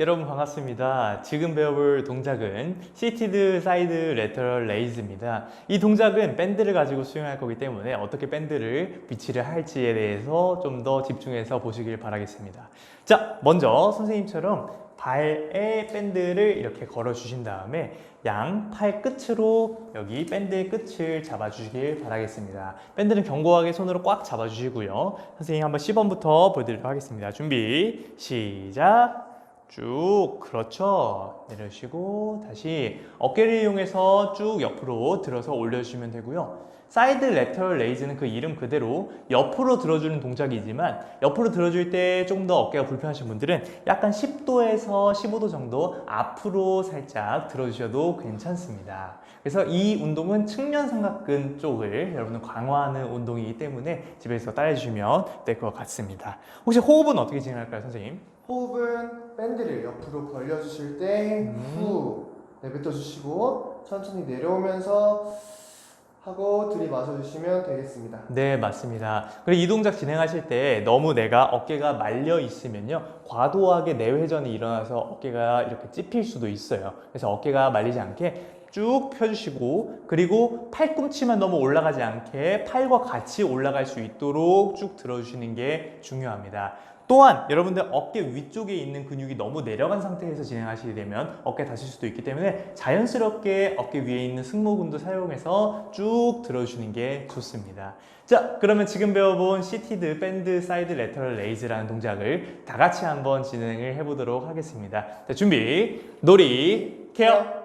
여러분 반갑습니다. 지금 배워볼 동작은 시티드 사이드 레터럴 레이즈입니다. 이 동작은 밴드를 가지고 수행할 거기 때문에 어떻게 밴드를 비치를 할지에 대해서 좀 더 집중해서 보시길 바라겠습니다. 자, 먼저 선생님처럼 발에 밴드를 이렇게 걸어 주신 다음에 양 팔 끝으로 여기 밴드의 끝을 잡아 주시길 바라겠습니다. 밴드는 견고하게 손으로 꽉 잡아 주시고요. 선생님 한번 시범부터 보여드리도록 하겠습니다. 준비 시작. 쭉 그렇죠. 내려주시고 다시 어깨를 이용해서 쭉 옆으로 들어서 올려주시면 되고요. 사이드 레터럴 레이즈는 그 이름 그대로 옆으로 들어주는 동작이지만 옆으로 들어줄 때 조금 더 어깨가 불편하신 분들은 약간 10도에서 15도 정도 앞으로 살짝 들어주셔도 괜찮습니다. 그래서 이 운동은 측면 삼각근 쪽을 여러분은 강화하는 운동이기 때문에 집에서 따라해 주시면 될 것 같습니다. 혹시 호흡은 어떻게 진행할까요 선생님? 호흡은 밴드를 옆으로 벌려주실 때 음. 후 내뱉어주시고 천천히 내려오면서 하고 들이마셔주시면 되겠습니다. 네, 맞습니다. 그리고 이 동작 진행하실 때 너무 내가 어깨가 말려 있으면요. 과도하게 내회전이 일어나서 어깨가 이렇게 찝힐 수도 있어요. 그래서 어깨가 말리지 않게 쭉 펴주시고 그리고 팔꿈치만 너무 올라가지 않게 팔과 같이 올라갈 수 있도록 쭉 들어주시는 게 중요합니다. 또한 여러분들 어깨 위쪽에 있는 근육이 너무 내려간 상태에서 진행하시게 되면 어깨 다칠 수도 있기 때문에 자연스럽게 어깨 위에 있는 승모근도 사용해서 쭉 들어주시는 게 좋습니다. 자, 그러면 지금 배워본 시티드 밴드 사이드 레터럴 레이즈라는 동작을 다 같이 한번 진행을 해보도록 하겠습니다. 자, 준비, 놀이, 케어.